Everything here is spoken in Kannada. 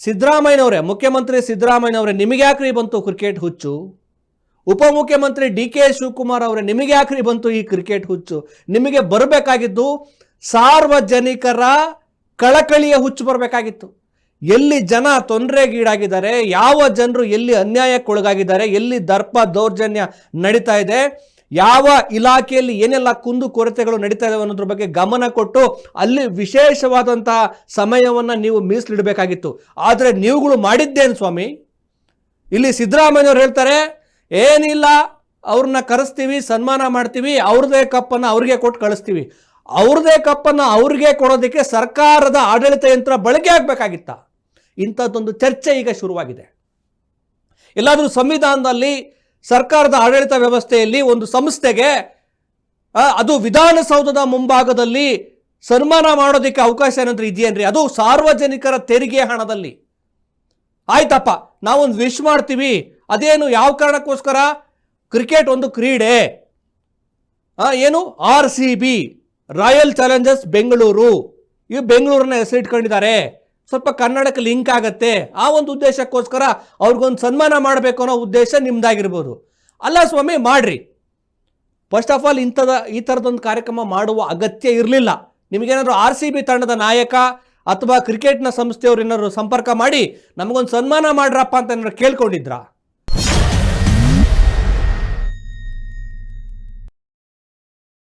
ಸಿದ್ದರಾಮಯ್ಯನವರೇ, ಮುಖ್ಯಮಂತ್ರಿ ಸಿದ್ದರಾಮಯ್ಯನವರೇ, ನಿಮಗೆ ಯಾಕ್ರಿ ಬಂತು ಕ್ರಿಕೆಟ್ ಹುಚ್ಚು? ಉಪಮುಖ್ಯಮಂತ್ರಿ ಡಿ ಕೆ ಶಿವಕುಮಾರ್ ಅವರೇ, ನಿಮಗೆ ಯಾಕ್ರಿ ಬಂತು ಈ ಕ್ರಿಕೆಟ್ ಹುಚ್ಚು? ನಿಮಗೆ ಬರಬೇಕಾಗಿದ್ದು ಸಾರ್ವಜನಿಕರ ಕಳಕಳಿಯ ಹುಚ್ಚು ಬರಬೇಕಾಗಿತ್ತು. ಎಲ್ಲಿ ಜನ ತೊಂದರೆಗೀಡಾಗಿದ್ದಾರೆ, ಯಾವ ಜನರು ಎಲ್ಲಿ ಅನ್ಯಾಯಕ್ಕೊಳಗಾಗಿದ್ದಾರೆ, ಎಲ್ಲಿ ದರ್ಪ ದೌರ್ಜನ್ಯ ನಡೀತಾ ಇದೆ ಯಾವ ಇಲಾಖೆಯಲ್ಲಿ ಏನೆಲ್ಲ ಕುಂದು ಕೊರತೆಗಳು ನಡೀತಾ ಇದಾವೆ ಅನ್ನೋದ್ರ ಬಗ್ಗೆ ಗಮನ ಕೊಟ್ಟು ಅಲ್ಲಿ ವಿಶೇಷವಾದಂತಹ ಸಮಯವನ್ನು ನೀವು ಮೀಸಲಿಡಬೇಕಾಗಿತ್ತು. ಆದರೆ ನೀವುಗಳು ಮಾಡಿದ್ದೇನು ಸ್ವಾಮಿ? ಇಲ್ಲಿ ಸಿದ್ದರಾಮಯ್ಯವ್ರು ಹೇಳ್ತಾರೆ, ಏನಿಲ್ಲ, ಅವ್ರನ್ನ ಕರೆಸ್ತೀವಿ, ಸನ್ಮಾನ ಮಾಡ್ತೀವಿ, ಅವ್ರದೇ ಕಪ್ಪನ್ನು ಅವ್ರಿಗೆ ಕೊಟ್ಟು ಕಳಿಸ್ತೀವಿ. ಅವ್ರದೇ ಕಪ್ಪನ್ನು ಅವ್ರಿಗೆ ಕೊಡೋದಕ್ಕೆ ಸರ್ಕಾರದ ಆಡಳಿತ ಯಂತ್ರ ಬಳಕೆ ಆಗಬೇಕಾಗಿತ್ತ? ಇಂಥದ್ದೊಂದು ಚರ್ಚೆ ಈಗ ಶುರುವಾಗಿದೆ. ಎಲ್ಲಾದರೂ ಸಂವಿಧಾನದಲ್ಲಿ ಸರ್ಕಾರದ ಆಡಳಿತ ವ್ಯವಸ್ಥೆಯಲ್ಲಿ ಒಂದು ಸಂಸ್ಥೆಗೆ ಅದು ವಿಧಾನಸೌಧದ ಮುಂಭಾಗದಲ್ಲಿ ಸನ್ಮಾನ ಮಾಡೋದಕ್ಕೆ ಅವಕಾಶ ಏನಂದ್ರೆ ಇದೆಯೇನ್ರಿ ಅದು ಸಾರ್ವಜನಿಕರ ತೆರಿಗೆ ಹಣದಲ್ಲಿ. ಆಯ್ತಪ್ಪ, ನಾವೊಂದು ವಿಶ್ ಮಾಡ್ತೀವಿ. ಅದೇನು ಯಾವ ಕಾರಣಕ್ಕೋಸ್ಕರ? ಕ್ರಿಕೆಟ್ ಒಂದು ಕ್ರೀಡೆ. ಏನು? R C B, Royal Challengers Bengaluru. ಇವು ಬೆಂಗಳೂರನ್ನ ಹೆಸರಿಟ್ಕೊಂಡಿದ್ದಾರೆ. ಸ್ವಲ್ಪ ಕನ್ನಡಕ್ಕೆ ಲಿಂಕ್ ಆಗುತ್ತೆ. ಆ ಒಂದು ಉದ್ದೇಶಕ್ಕೋಸ್ಕರ ಅವ್ರಿಗೊಂದು ಸನ್ಮಾನ ಮಾಡಬೇಕು ಅನ್ನೋ ಉದ್ದೇಶ ನಿಮ್ದಾಗಿರ್ಬೋದು. ಅಲ್ಲ ಸ್ವಾಮಿ, ಮಾಡ್ರಿ. ಫಸ್ಟ್ ಆಫ್ ಆಲ್ ಇಂಥದ, ಈ ಥರದೊಂದು ಕಾರ್ಯಕ್ರಮ ಮಾಡುವ ಅಗತ್ಯ ಇರಲಿಲ್ಲ. ನಿಮಗೇನಾದ್ರು ಆರ್ ಸಿ ಬಿ ತಂಡದ ನಾಯಕ ಅಥವಾ ಕ್ರಿಕೆಟ್ನ ಸಂಸ್ಥೆಯವ್ರು ಏನಾದ್ರು ಸಂಪರ್ಕ ಮಾಡಿ ನಮಗೊಂದು ಸನ್ಮಾನ ಮಾಡ್ರಪ್ಪ ಅಂತ ಏನಾದ್ರು ಕೇಳ್ಕೊಂಡಿದ್ರಾ?